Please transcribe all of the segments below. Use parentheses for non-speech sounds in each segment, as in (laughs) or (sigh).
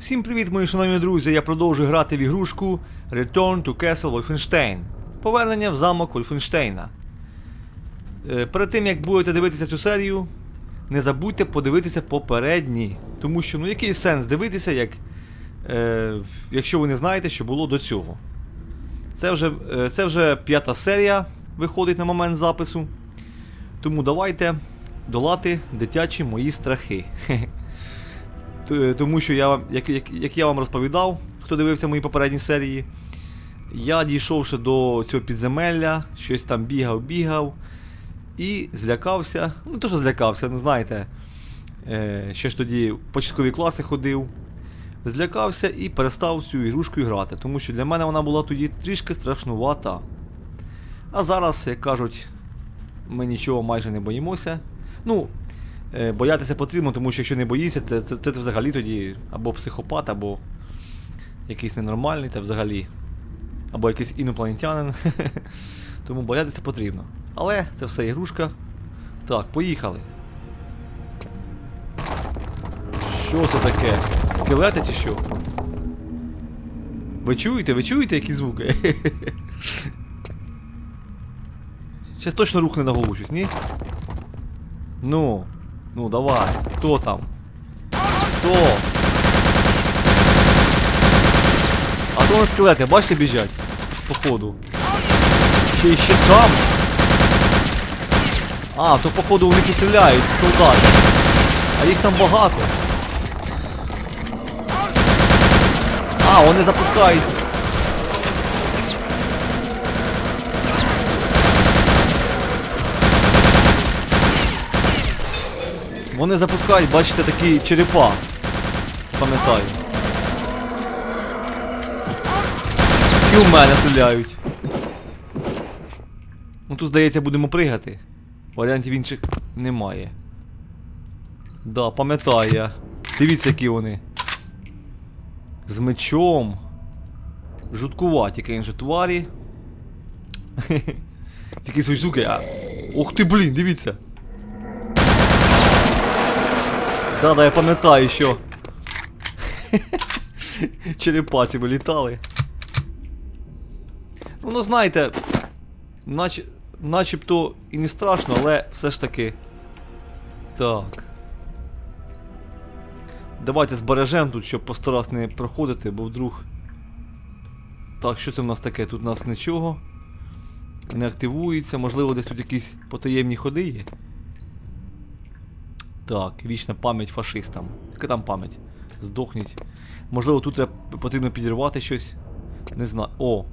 Всім привіт, мої шановні друзі! Я продовжую грати в ігрушку Return to Castle Wolfenstein. Повернення в замок Вольфенштейна. Перед тим як будете дивитися цю серію, не забудьте подивитися попередні. Тому що ну який сенс дивитися, як, е, якщо ви не знаєте, що було до цього. Це вже, е, це вже п'ята серія виходить на момент запису. Тому давайте долати дитячі мої страхи. Т- Тому що я, як, як, як я вам розповідав, хто дивився мої попередні серії, я дійшовши до цього підземелля, щось там бігав, бігав і злякався. Ну, то що злякався, ну знаєте, е, ще ж тоді в початкові класи ходив. Злякався і перестав цю ігрушку грати, тому що для мене вона була тоді трішки страшнувата. А зараз, як кажуть, ми нічого майже не боїмося. Ну, Е, Боятися потрібно, тому що якщо не боїшся, це, це, це, взагалі тоді або психопат, або якийсь ненормальний, це взагалі. Або якийсь інопланетянин. (laughs) Тому боятися потрібно. Але це все ігрушка. Так, поїхали. Що це таке? Скелети чи що? Ви чуєте? Ви чуєте які звуки? (laughs) Щас точно рухне на голову щось, ні? Ну. Ну, давай. Кто там? Кто? А то на скелети, бачите, біжать? Походу. Ще й щитками. А, то походу і стріляють, солдати. А їх там багато. А, вони запускають. Вони запускають, бачите, такі черепа. Пам'ятаю. І у мене стріляють. Ну тут, здається, будемо пригати. Варіантів інших немає. Да, пам'ятаю я. Дивіться, які вони. З мечом. Жуткуваті, звісно, тварі. (laughs) Такі свої суки, а. Ух ти, блін, дивіться. Да, да, я пам'ятаю, що. Черепаці вилітали. Ну, ну знаєте, нач... начебто і не страшно, але все ж таки. Так. Давайте збережемо тут, щоб по не проходити, бо вдруг. Так, що це в нас таке? Тут у нас нічого. Не активується, можливо, десь тут якісь потаємні ходи є. Так, вічна пам'ять фашистам. Яка там пам'ять? Здохніть. Можливо, тут треба- потрібно підірвати щось. Не знаю. О.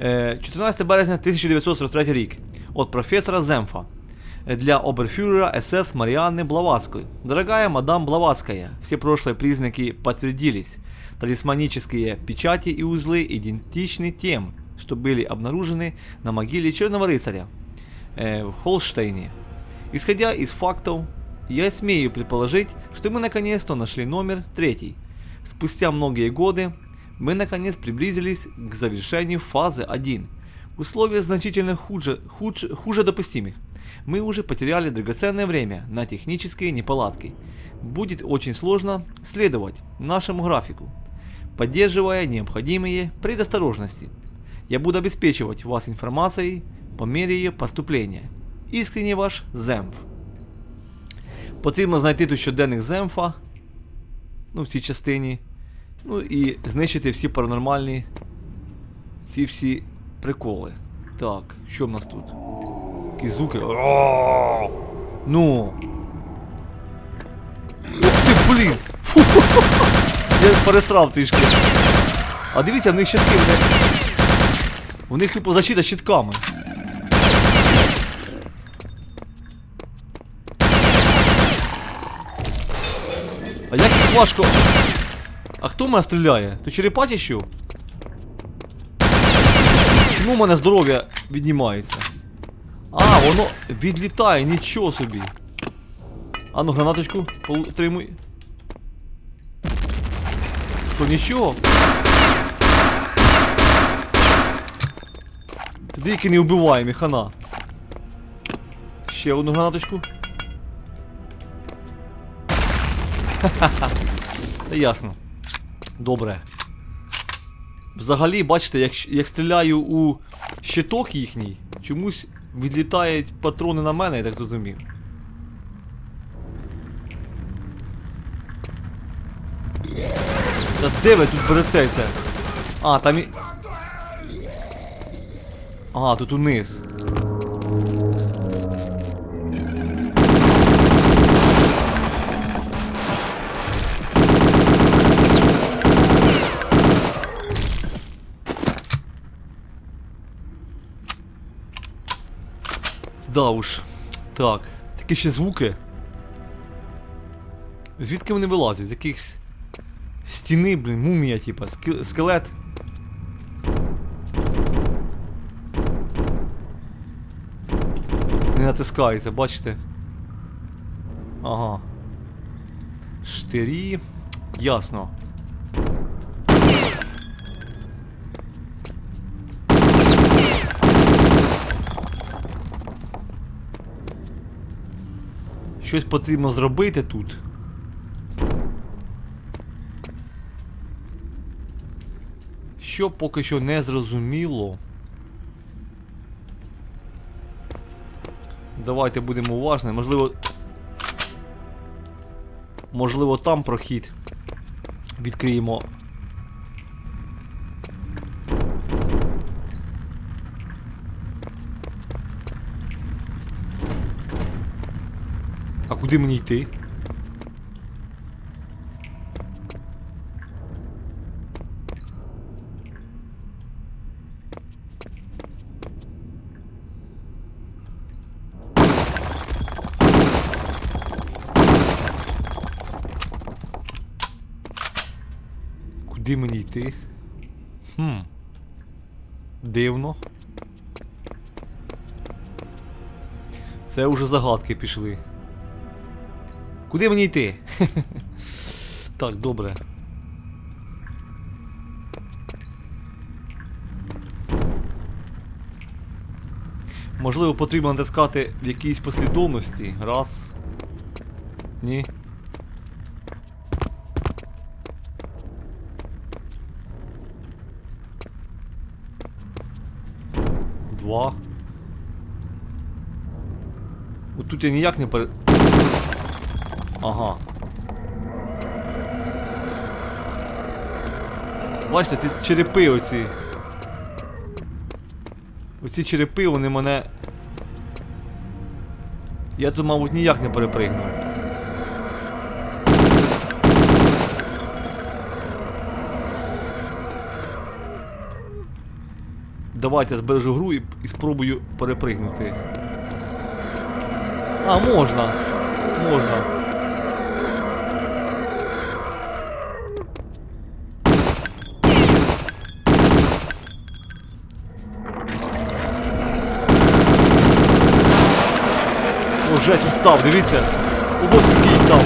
Е, 14 березня 1943 рік. От професора Земфа. Э, Для оберфюрера СС Марианны Блаватской. Дорогая мадам Блаватская, все прошлые признаки подтвердились. Талисманические печати и узлы идентичны тем, что были обнаружены на могиле Черного рыцаря э, в Холштейне. Исходя из фактов, я смею предположить, что мы наконец-то нашли номер третий. Спустя многие годы мы наконец приблизились к завершению фазы 1. Условия значительно хуже, худше- хуже допустимых. Мы уже потеряли драгоценное время на технические неполадки. Будет очень сложно следовать нашему графику, поддерживая необходимые предосторожности. Я буду обеспечивать вас информацией по мере ее поступления. Искренне ваш Земф. Потрібно знайти тут щоденник Земфа. Ну, в цій частині. Ну і знищити всі паранормальні. Ці всі приколи. Так, що в нас тут? Які звуки. Ну. Ти, блін! Фу. (laughs) Я пересрав трішки. А дивіться, в них щитки. У них тупо защита щитками. А як їх важко. А хто мене стріляє? То черепаті що? Чому в мене здоров'я віднімається? А, воно відлітає, нічого собі. А ну гранаточку отримуй. Що, нічого? Ти деякі не вбиваємі, хана. Ще одну гранаточку. Ясно. Добре. Взагалі, бачите, як, як стріляю у щиток їхній, чомусь відлітають патрони на мене, я так зрозумів. Та де ви тут беретеся? А, там і. А, тут униз. Да уж. Так. Такі ще звуки. Звідки вони вилазять? З якихось стіни, блін, мумія, типа, скелет. Не натискається, бачите? Ага. Штирі. Ясно. Щось потрібно зробити тут. Що поки що не зрозуміло. Давайте будемо уважні. Можливо. Можливо, там прохід. Відкриємо. Куди мені йти? Куди мені йти? Хм. Дивно. Це вже загадки пішли. Куди мені йти? так, добре. Можливо, потрібно натискати в якійсь послідовності. Раз. Ні. Два. Отут я ніяк не пере... Ага. Бачите, ці черепи оці. Оці черепи, вони мене. Я тут, мабуть, ніяк не перепригну. Давайте я збережу гру і, і спробую перепригнути. А, можна. Можна. О, жесть, він став, дивіться. Скільки їх там.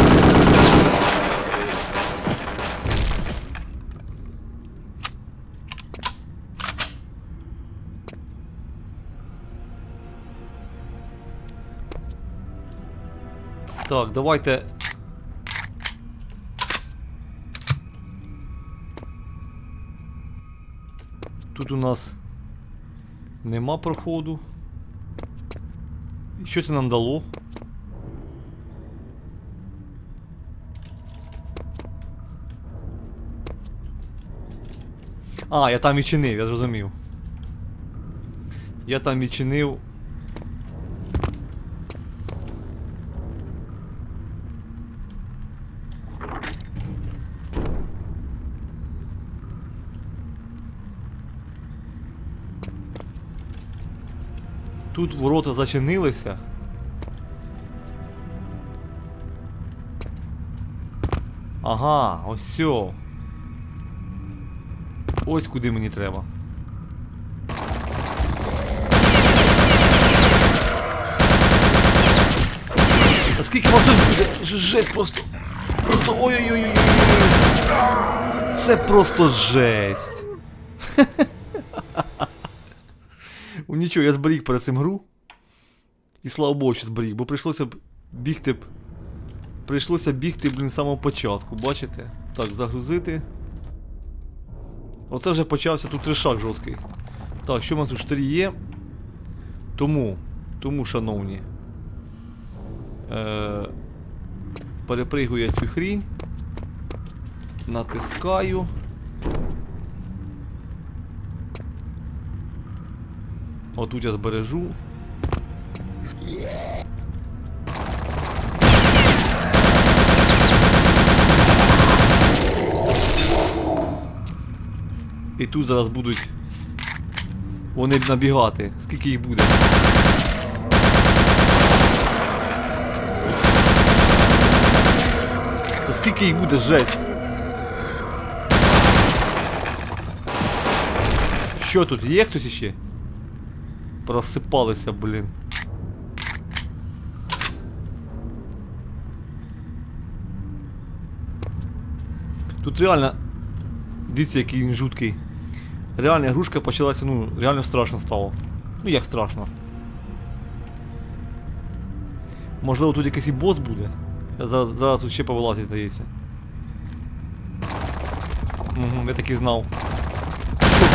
Так, давайте. Тут у нас нема проходу. І що це нам дало? А, я там відчинив, я зрозумів. Я там відчинив. Тут ворота зачинилися. Ага, ось сьо. Ось куди мені треба. Та скільки вас буде? Жесть просто. Просто ой-ой-ой-ой. Це просто жесть. (laughs) Ну нічого, я зберіг перед цим гру. І слава Богу, що зберіг, бо прийшлося б бігти Прийшлося бігти, блін, з самого початку, бачите? Так, загрузити. Оце вже почався тут трешак жорсткий. Так, що в нас тут штирі є? Тому, тому, шановні. Е, перепригую я цю хрінь. Натискаю. Отут я збережу. І тут зараз будуть вони набігати. Скільки їх буде? Та скільки їх буде жесть? Що тут? Є хтось іще? Просипалися, блін. Тут реально. Дивіться, який він жуткий. Реально ігрушка почалася, ну, реально страшно стало. Ну як страшно. Можливо тут якийсь і бос буде. Я зараз, зараз ще повилазить, здається. Угу, я так і знав. Що?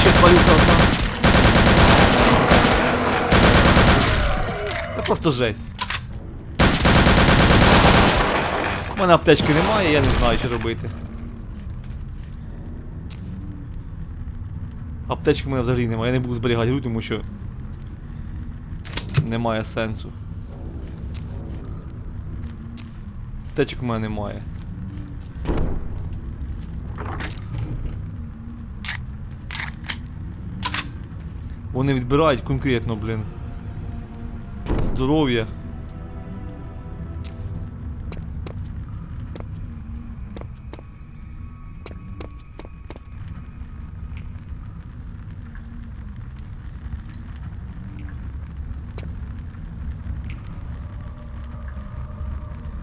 Ще тварюка одна. Та просто жесть. У мене аптечки немає, я не знаю, що робити. Аптечки в мене взагалі немає, я не буду зберігати гру, тому що немає сенсу. Аптечок в мене немає. Вони відбирають конкретно, блін. Здоров'я.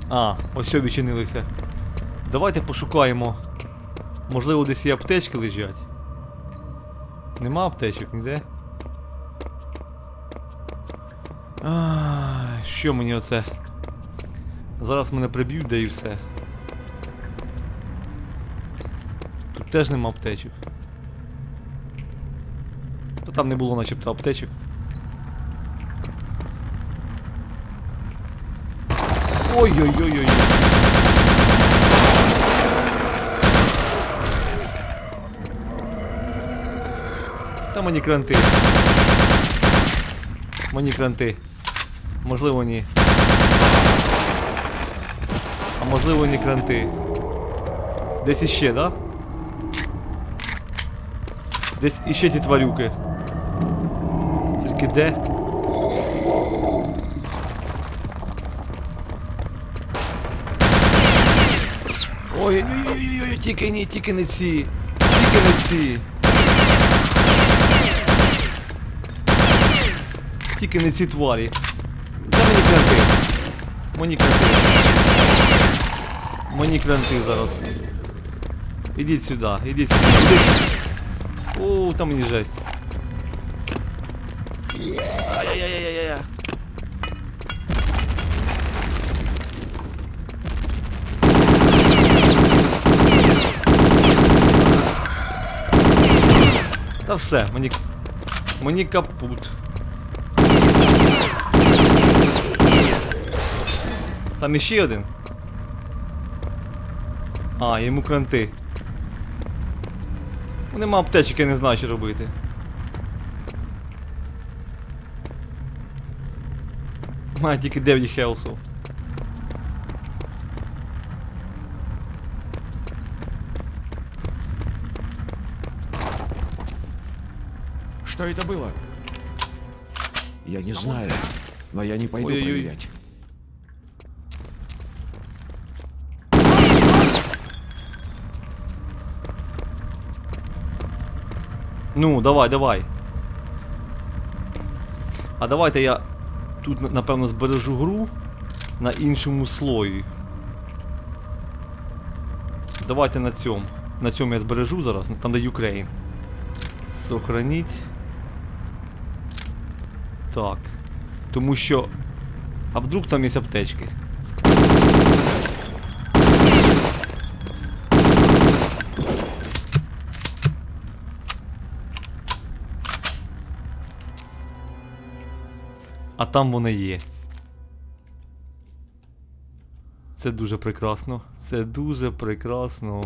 А, ось все відчинилися. Давайте пошукаємо. Можливо, десь є аптечки лежать. Нема аптечок ніде. Ай, що мені оце? Зараз мене приб'ють, да і все. Тут теж нема аптечок. Та там не було начебто аптечок. Ой-ой-ой-ой. Та мені кранти. Мені кранти. Можливо, ні. А можливо, не кранти. Десь іще, да? Десь іще ті тварюки. Тільки де? Ой-ой-ой-ой, тільки не, тільки не ці. Тільки не ці. Тільки не ці тварі. Та мені кранти. Мені кранти. Мені кранти зараз. Ідіть сюди, ідіть сюди. Ідіть. О, там мені жесть. Ай-яй-яй-яй-яй. Та все, мені. Мені капут. Там іще один. А, йому кранти. Нема аптечок, я не знаю, що робити. Має тільки 9 хелсу. Что это было? Я не знаю, но я не пойду Ой-ой-ой. проверять. Ну, давай, давай. А давайте я тут, напевно, збережу гру на іншому слої. Давайте на цьому. На цьому я збережу зараз, там де Ukraine. Сохраніть. Так. Тому що... А вдруг там є аптечки? А там вони є. Це дуже прекрасно. Це дуже прекрасно.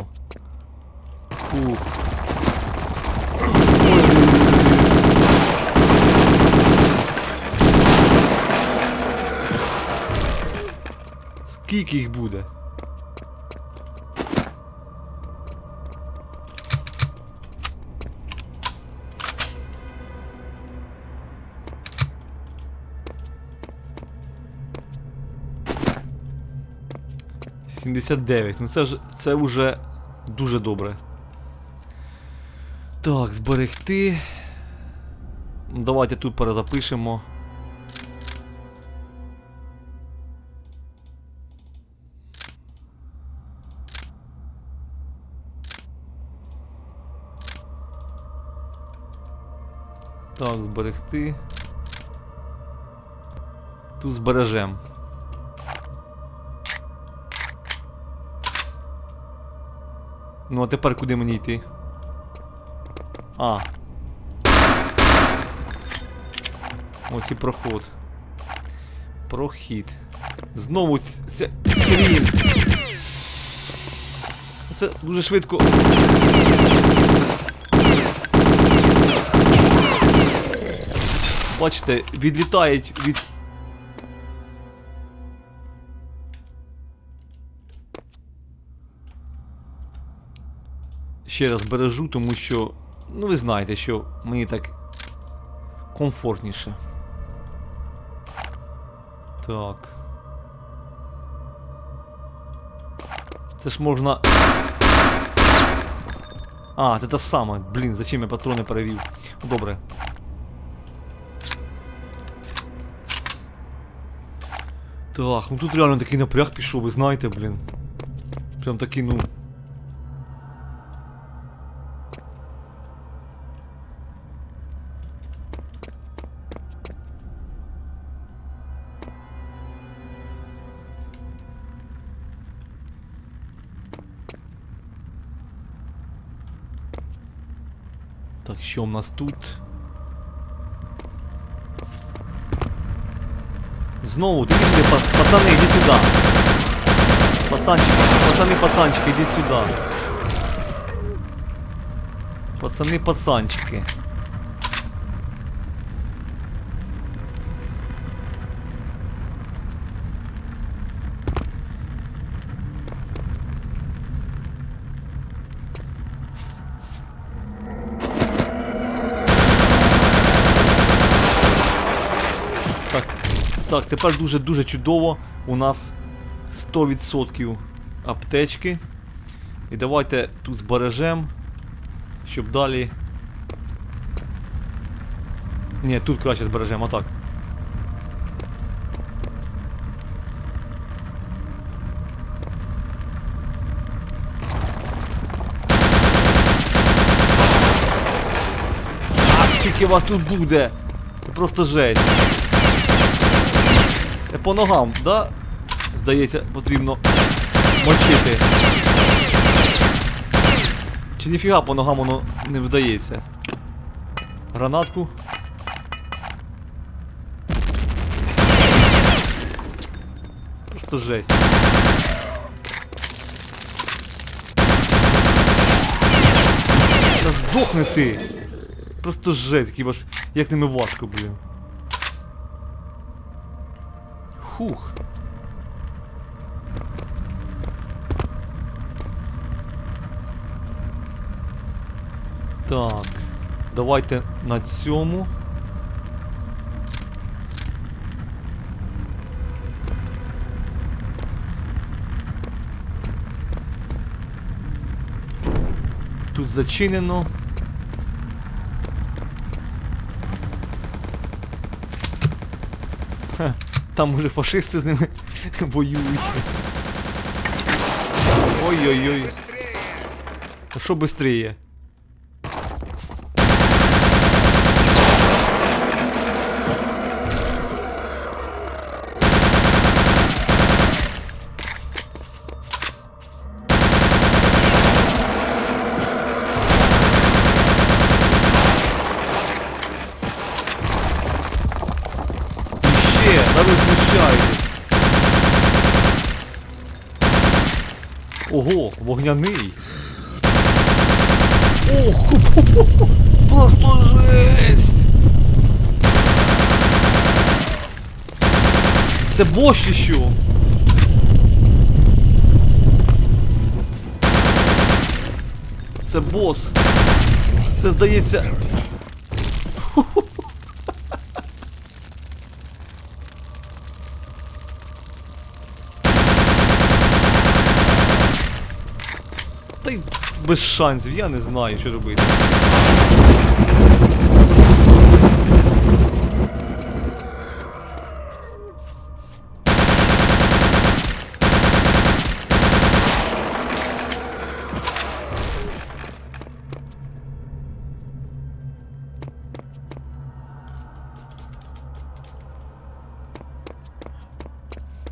Фух. Скільки їх буде? Сімдесят дев'ять. Ну це ж це вже дуже добре. Так, зберегти. Давайте тут перезапишемо. Так, зберегти. Тут збережем. Ну а тепер куди мені йти? А. Ось і проход. Прохід. Знову ця. Це дуже швидко. Бачите, відлітають від. Ще раз бережу, тому що. Ну ви знаєте, що мені так комфортніше. Так. Це ж можна. А, це те саме. Блін, зачем я патрони перевів? Добре. Так, ну тут реально такий напряг пішов, ви знаєте, блін. Прям такий, ну. Так, що в нас тут? Знову, ти пацани, йдіть сюди. Пацанчики, пацани, пацанчики, йдіть сюди. Пацани, пацанчики. Так, так, тепер дуже-дуже чудово. У нас 100% аптечки. І давайте тут збережемо, щоб далі. Ні, тут краще збережемо, а так. А скільки вас тут буде? Це просто жесть. Е, По ногам, да? Здається, потрібно мочити. Чи ніфіга по ногам воно не вдається. Гранатку. Просто жесть. Та здохни ти! Просто жесть, який ваш. Як ними важко, блін. Хух. Так. Давайте на цьому. Тут зачинено. Там уже фашисти з ними (laughs) воюють. Ой-ой-ой. Що быстрее? Ого, вогняний. Ох, (laughs) просто жесть. Це бос що? Це бос. Це здається. Та й без шансів, я не знаю, що робити.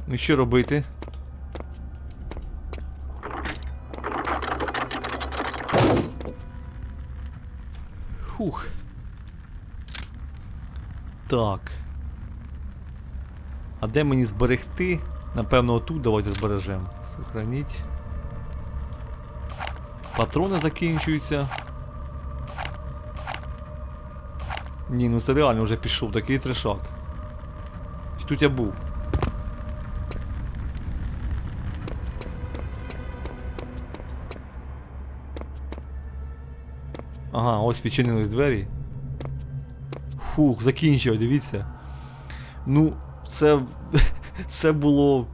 Ну що робити? Так. А де мені зберегти? Напевно, отут давайте збережемо. Сохраніть. Патрони закінчуються. Ні, ну це реально вже пішов такий трешак. Чи Тут я був. Ага, ось відчинились двері. Фух, закінчив, дивіться. Ну, це. (laughs) Це було.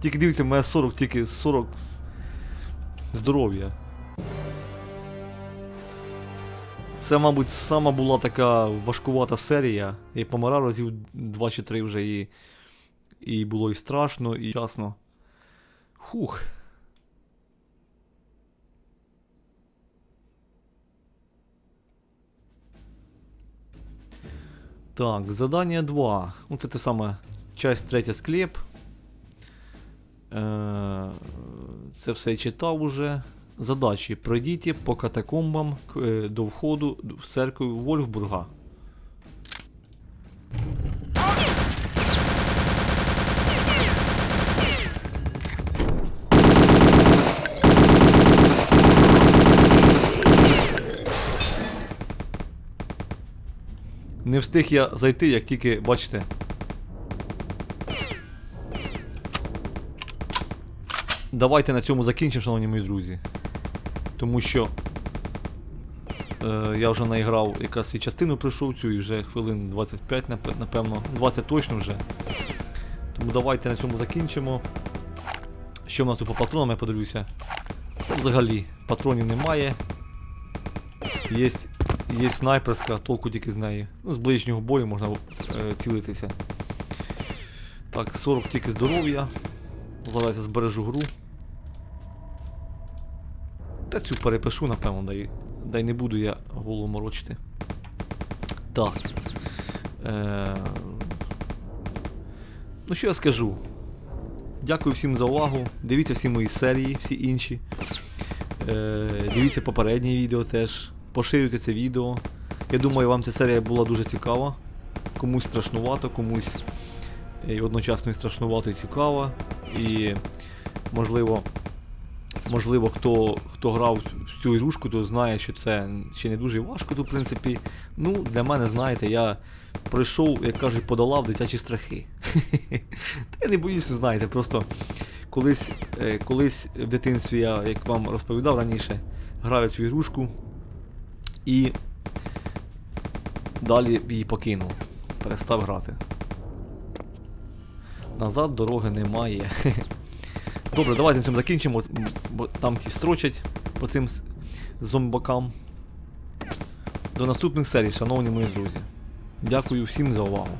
Тільки дивіться, в 40, тільки 40 здоров'я. Це, мабуть, сама була така важкувата серія. Я помирав разів 2 чи 3 вже і. І було і страшно, і часно. Хух. Так, задання 2. Вот те саме часть 3 склеп. Е, це все я читав уже. Задачі. Пройдіть по катакомбам е, до входу в церкву Вольфбурга. Не встиг я зайти, як тільки, бачите. Давайте на цьому закінчимо, шановні мої друзі. Тому що е, я вже наіграв якраз свій частину пройшов цю і вже хвилин 25, напевно, 20 точно вже. Тому давайте на цьому закінчимо. Що в нас тут по патронам, я подивлюся. Взагалі, патронів немає. Є, є снайперська, толку тільки з неї. Ну, з ближнього бою можна е, цілитися. Так, 40 тільки здоров'я. Зараз збережу гру. Та цю перепишу, напевно, дай, дай не буду я голову морочити. Так. Е... Ну що я скажу? Дякую всім за увагу. Дивіться всі мої серії, всі інші. Е, дивіться попереднє відео теж. Поширюйте це відео. Я думаю, вам ця серія була дуже цікава. Комусь страшнувато, комусь е, і одночасно і страшнувато і цікаво. І можливо, можливо, хто, хто грав в цю ігрушку, то знає, що це ще не дуже важко, то в принципі. Ну, для мене, знаєте, я пройшов, як кажуть, подолав дитячі страхи. (laughs) Та я не боюся, знаєте, просто колись, е, колись в дитинстві я, як вам розповідав раніше, грав цю ігрушку і далі її покинув. Перестав грати. Назад дороги немає. (laughs) Добре, давайте на закінчимо, бо там ті строчать по цим зомбакам. До наступних серій, шановні мої друзі. Дякую всім за увагу.